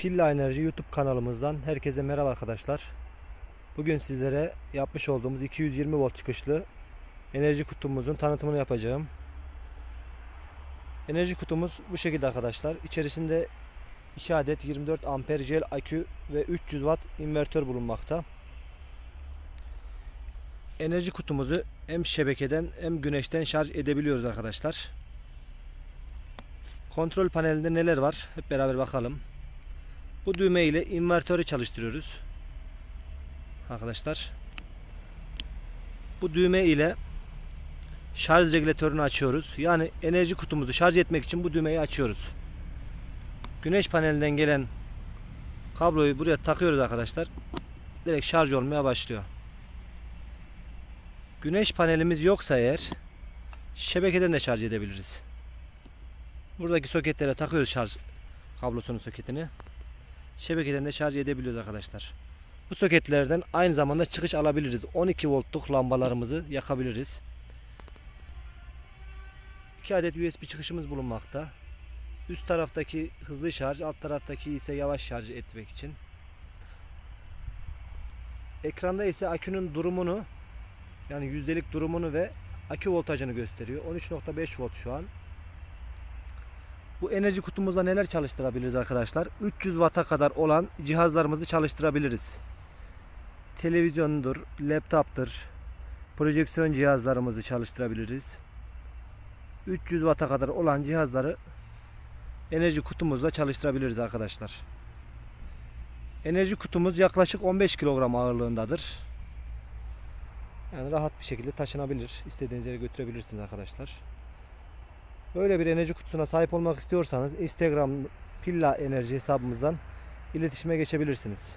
Pilla Enerji YouTube kanalımızdan herkese merhaba arkadaşlar. Bugün sizlere yapmış olduğumuz 220 volt çıkışlı enerji kutumuzun tanıtımını yapacağım. Enerji kutumuz bu şekilde arkadaşlar. İçerisinde 2 adet 24 amper jel akü ve 300 watt invertör bulunmakta. Enerji kutumuzu hem şebekeden hem güneşten şarj edebiliyoruz arkadaşlar. Kontrol panelinde neler var? Hep beraber bakalım. Bu düğme ile invertörü çalıştırıyoruz. Arkadaşlar. Bu düğme ile şarj regülatörünü açıyoruz. Yani enerji kutumuzu şarj etmek için bu düğmeyi açıyoruz. Güneş panelinden gelen kabloyu buraya takıyoruz arkadaşlar. Direkt şarj olmaya başlıyor. Güneş panelimiz yoksa eğer şebekeden de şarj edebiliriz. Buradaki soketlere takıyoruz şarj kablosunun soketini. Şebekeden de şarj edebiliyoruz arkadaşlar. Bu soketlerden aynı zamanda çıkış alabiliriz. 12 voltluk lambalarımızı yakabiliriz. 2 adet USB çıkışımız bulunmakta. Üst taraftaki hızlı şarj, alt taraftaki ise yavaş şarj etmek için. Ekranda ise akünün durumunu yani yüzdelik durumunu ve akü voltajını gösteriyor. 13.5 volt şu an. Bu enerji kutumuzda neler çalıştırabiliriz arkadaşlar? 300 Watt'a kadar olan cihazlarımızı çalıştırabiliriz. Televizyondur, laptoptur, projeksiyon cihazlarımızı çalıştırabiliriz. 300 Watt'a kadar olan cihazları enerji kutumuzla çalıştırabiliriz arkadaşlar. Enerji kutumuz yaklaşık 15 kilogram ağırlığındadır. Yani rahat bir şekilde taşınabilir. İstediğiniz yere götürebilirsiniz arkadaşlar. Böyle bir enerji kutusuna sahip olmak istiyorsanız Instagram Pilla Enerji hesabımızdan iletişime geçebilirsiniz.